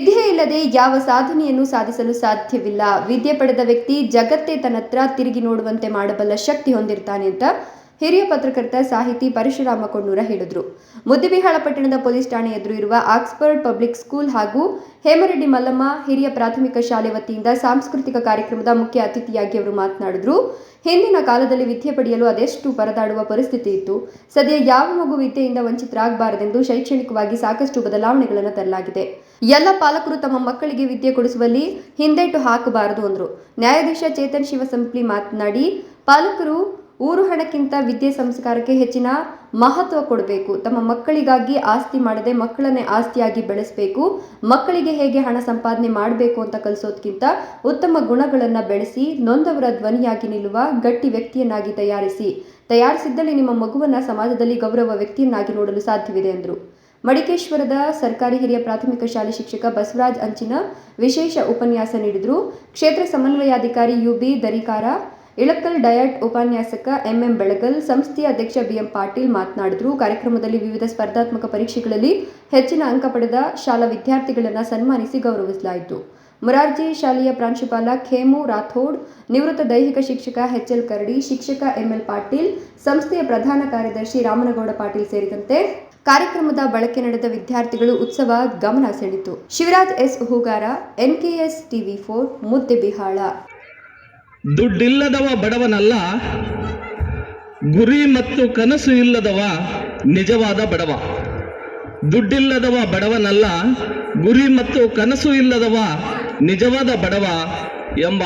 ವಿದ್ಯೆ ಇಲ್ಲದೆ ಯಾವ ಸಾಧನೆಯನ್ನು ಸಾಧಿಸಲು ಸಾಧ್ಯವಿಲ್ಲ. ವಿದ್ಯೆ ಪಡೆದ ವ್ಯಕ್ತಿ ಜಗತ್ತೇ ತನ್ನತ್ರ ತಿರುಗಿ ನೋಡುವಂತೆ ಮಾಡಬಲ್ಲ ಶಕ್ತಿ ಹೊಂದಿರ್ತಾನೆ ಅಂತ ಹಿರಿಯ ಪತ್ರಕರ್ತ ಸಾಹಿತಿ ಪರಶುರಾಮ ಕೊಣ್ಣೂರ ಹೇಳಿದರು. ಮುದ್ದಿಬಿಹಾಳ ಪಟ್ಟಣದ ಪೊಲೀಸ್ ಠಾಣೆ ಎದುರು ಇರುವ ಆಕ್ಸ್ಫರ್ಡ್ ಪಬ್ಲಿಕ್ ಸ್ಕೂಲ್ ಹಾಗೂ ಹೇಮರೆಡ್ಡಿ ಮಲ್ಲಮ್ಮ ಹಿರಿಯ ಪ್ರಾಥಮಿಕ ಶಾಲೆ ವತಿಯಿಂದ ಸಾಂಸ್ಕೃತಿಕ ಕಾರ್ಯಕ್ರಮದ ಮುಖ್ಯ ಅತಿಥಿಯಾಗಿ ಅವರು ಮಾತನಾಡಿದರು. ಹಿಂದಿನ ಕಾಲದಲ್ಲಿ ವಿದ್ಯೆ ಪಡೆಯಲು ಅದೆಷ್ಟು ಪರದಾಡುವ ಪರಿಸ್ಥಿತಿ ಇತ್ತು. ಸದ್ಯ ಯಾವ ಮಗು ವಿದ್ಯೆಯಿಂದ ವಂಚಿತರಾಗಬಾರದೆಂದು ಶೈಕ್ಷಣಿಕವಾಗಿ ಸಾಕಷ್ಟು ಬದಲಾವಣೆಗಳನ್ನು ತರಲಾಗಿದೆ. ಎಲ್ಲ ಪಾಲಕರು ತಮ್ಮ ಮಕ್ಕಳಿಗೆ ವಿದ್ಯೆ ಕೊಡಿಸುವಲ್ಲಿ ಹಿಂದೇಟು ಹಾಕಬಾರದು ಅಂದರು. ನ್ಯಾಯಾಧೀಶ ಚೇತನ್ ಶಿವಸಂಪ್ಲಿ ಮಾತನಾಡಿ, ಪಾಲಕರು ಊರು ಹಣಕ್ಕಿಂತ ವಿದ್ಯೆ ಸಂಸ್ಕಾರಕ್ಕೆ ಹೆಚ್ಚಿನ ಮಹತ್ವ ಕೊಡಬೇಕು. ತಮ್ಮ ಮಕ್ಕಳಿಗಾಗಿ ಆಸ್ತಿ ಮಾಡದೆ ಮಕ್ಕಳನ್ನೇ ಆಸ್ತಿಯಾಗಿ ಬೆಳೆಸಬೇಕು. ಮಕ್ಕಳಿಗೆ ಹೇಗೆ ಹಣ ಸಂಪಾದನೆ ಮಾಡಬೇಕು ಅಂತ ಕಲಿಸೋದ್ಕಿಂತ ಉತ್ತಮ ಗುಣಗಳನ್ನು ಬೆಳೆಸಿ, ನೊಂದವರ ಧ್ವನಿಯಾಗಿ ನಿಲ್ಲುವ, ಗಟ್ಟಿ ವ್ಯಕ್ತಿಯನ್ನಾಗಿ ತಯಾರಿಸಿ. ತಯಾರಿಸಿದ್ದಲ್ಲಿ ನಿಮ್ಮ ಮಗುವನ್ನ ಸಮಾಜದಲ್ಲಿ ಗೌರವ ವ್ಯಕ್ತಿಯನ್ನಾಗಿ ನೋಡಲು ಸಾಧ್ಯವಿದೆ ಎಂದರು ಮಡಿಕೇಶ್ವರದ ಸರ್ಕಾರಿ ಹಿರಿಯ ಪ್ರಾಥಮಿಕ ಶಾಲೆ ಶಿಕ್ಷಕ ಬಸವರಾಜ್ ಅಂಚಿನ ವಿಶೇಷ ಉಪನ್ಯಾಸ ನೀಡಿದರು. ಕ್ಷೇತ್ರ ಸಮನ್ವಯಾಧಿಕಾರಿ U B Darikar Ilkal DIET ಉಪನ್ಯಾಸಕ ಎಂಎಂ ಬೆಳಗಲ್, ಸಂಸ್ಥೆಯ ಅಧ್ಯಕ್ಷ ಬಿಎಂ ಪಾಟೀಲ್ ಮಾತನಾಡಿದರು. ಕಾರ್ಯಕ್ರಮದಲ್ಲಿ ವಿವಿಧ ಸ್ಪರ್ಧಾತ್ಮಕ ಪರೀಕ್ಷೆಗಳಲ್ಲಿ ಹೆಚ್ಚಿನ ಅಂಕ ಪಡೆದ ಶಾಲಾ ವಿದ್ಯಾರ್ಥಿಗಳನ್ನು ಸನ್ಮಾನಿಸಿ ಗೌರವಿಸಲಾಯಿತು. ಮೊರಾರ್ಜಿ ಶಾಲೆಯ ಪ್ರಾಂಶುಪಾಲ ಖೇಮು ರಾಥೋಡ್, ನಿವೃತ್ತ ದೈಹಿಕ ಶಿಕ್ಷಕ ಎಚ್ಎಲ್ ಕರಡಿ, ಶಿಕ್ಷಕ ಎಂಎಲ್ ಪಾಟೀಲ್, ಸಂಸ್ಥೆಯ ಪ್ರಧಾನ ಕಾರ್ಯದರ್ಶಿ ರಾಮನಗೌಡ ಪಾಟೀಲ್ ಸೇರಿದಂತೆ ಕಾರ್ಯಕ್ರಮದ ಬಳಕೆ ನಡೆದ ವಿದ್ಯಾರ್ಥಿಗಳು ಉತ್ಸವ ಗಮನ ಸೆಳೆಯಿತು. Shivraj S. Hugar NKS TV four Muddebihal ದುಡ್ಡಿಲ್ಲದವ ಬಡವನಲ್ಲ, ಗುರಿ ಮತ್ತು ಕನಸು ಇಲ್ಲದವ ನಿಜವಾದ ಬಡವ. ದುಡ್ಡಿಲ್ಲದವ ಬಡವನಲ್ಲ, ಗುರಿ ಮತ್ತು ಕನಸು ಇಲ್ಲದವ ನಿಜವಾದ ಬಡವ ಎಂಬ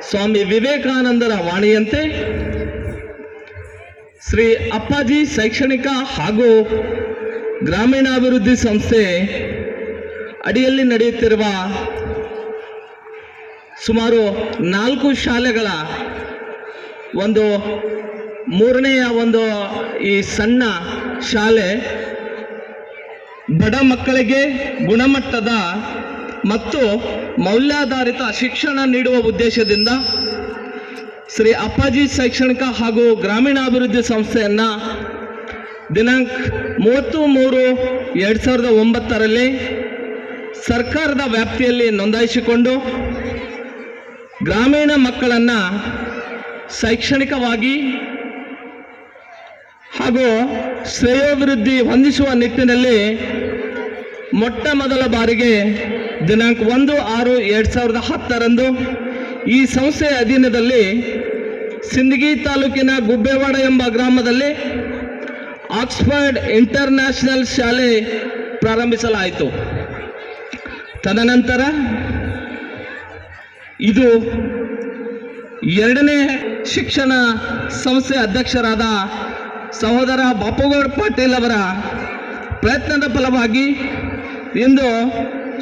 ಸ್ವಾಮಿ ವಿವೇಕಾನಂದರ ವಾಣಿಯಂತೆ ಶ್ರೀ ಅಪ್ಪಾಜಿ ಶೈಕ್ಷಣಿಕ ಹಾಗೂ ಗ್ರಾಮೀಣಾಭಿವೃದ್ಧಿ ಸಂಸ್ಥೆ ಅಡಿಯಲ್ಲಿ ನಡೆಯುತ್ತಿರುವ ಸುಮಾರು ನಾಲ್ಕು ಶಾಲೆಗಳ ಒಂದು ಮೂರನೆಯ ಒಂದು ಈ ಸಣ್ಣ ಶಾಲೆ ಬಡ ಮಕ್ಕಳಿಗೆ ಗುಣಮಟ್ಟದ ಮತ್ತು ಮೌಲ್ಯಾಧಾರಿತ ಶಿಕ್ಷಣ ನೀಡುವ ಉದ್ದೇಶದಿಂದ ಶ್ರೀ ಅಪ್ಪಾಜಿ ಶೈಕ್ಷಣಿಕ ಹಾಗೂ ಗ್ರಾಮೀಣಾಭಿವೃದ್ಧಿ ಸಂಸ್ಥೆಯನ್ನು ದಿನಾಂಕ ಮೂವತ್ತು ಮೂರು ಎರಡು ಸಾವಿರದ ಒಂಬತ್ತರಲ್ಲಿ ಸರ್ಕಾರದ ವ್ಯಾಪ್ತಿಯಲ್ಲಿ ನೋಂದಾಯಿಸಿಕೊಂಡು ಗ್ರಾಮೀಣ ಮಕ್ಕಳನ್ನು ಶೈಕ್ಷಣಿಕವಾಗಿ ಹಾಗೂ ಶ್ರೇಯೋಭಿವೃದ್ಧಿ ಹೊಂದಿಸುವ ನಿಟ್ಟಿನಲ್ಲಿ ಮೊಟ್ಟ ಮೊದಲ ಬಾರಿಗೆ ದಿನಾಂಕ ಒಂದು, ಆರು, ಎರಡು ಸಾವಿರದ ಹತ್ತರಂದು ಈ ಸಂಸ್ಥೆಯ ಅಧೀನದಲ್ಲಿ ಸಿಂದಗಿ ತಾಲೂಕಿನ ಗುಬ್ಬೇವಾಡ ಎಂಬ ಗ್ರಾಮದಲ್ಲಿ ಆಕ್ಸ್ಫರ್ಡ್ ಇಂಟರ್ನ್ಯಾಷನಲ್ ಶಾಲೆ ಪ್ರಾರಂಭಿಸಲಾಯಿತು. ತದನಂತರ ಇದು ಎರಡನೇ ಶಿಕ್ಷಣ ಸಂಸ್ಥೆ ಅಧ್ಯಕ್ಷರಾದ ಸಹೋದರ ಬಾಪುಗೌಡ ಪಾಟೀಲ್ ಅವರ ಪ್ರಯತ್ನದ ಫಲವಾಗಿ ಇಂದು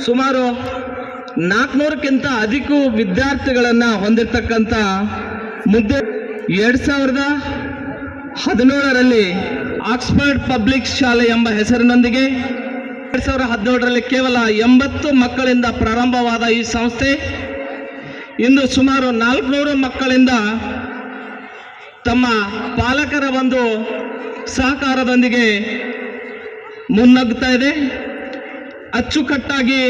ಸುಮಾರು ನಾಲ್ಕುನೂರಕ್ಕಿಂತ ಅಧಿಕ ವಿದ್ಯಾರ್ಥಿಗಳನ್ನು ಹೊಂದಿರತಕ್ಕಂಥ ಮುದ್ದೆ ಎರಡು ಸಾವಿರದ ಹದಿನೇಳರಲ್ಲಿ ಆಕ್ಸ್ಫರ್ಡ್ ಪಬ್ಲಿಕ್ ಶಾಲೆ ಎಂಬ ಹೆಸರಿನೊಂದಿಗೆ ಎರಡು ಸಾವಿರದ ಹದಿನೇಳರಲ್ಲಿ ಕೇವಲ ಎಂಬತ್ತು ಮಕ್ಕಳಿಂದ ಪ್ರಾರಂಭವಾದ ಈ ಸಂಸ್ಥೆ. ಇಂದು ಸುಮಾರು ನಾಲ್ಕುನೂರು ಮಕ್ಕಳಿಂದ ತಮ್ಮ ಪಾಲಕರ ಒಂದು ಸಹಕಾರದೊಂದಿಗೆ ಮುನ್ನಗ್ತಾ ಇದೆ. ಅಚ್ಚುಕಟ್ಟಾಗಿ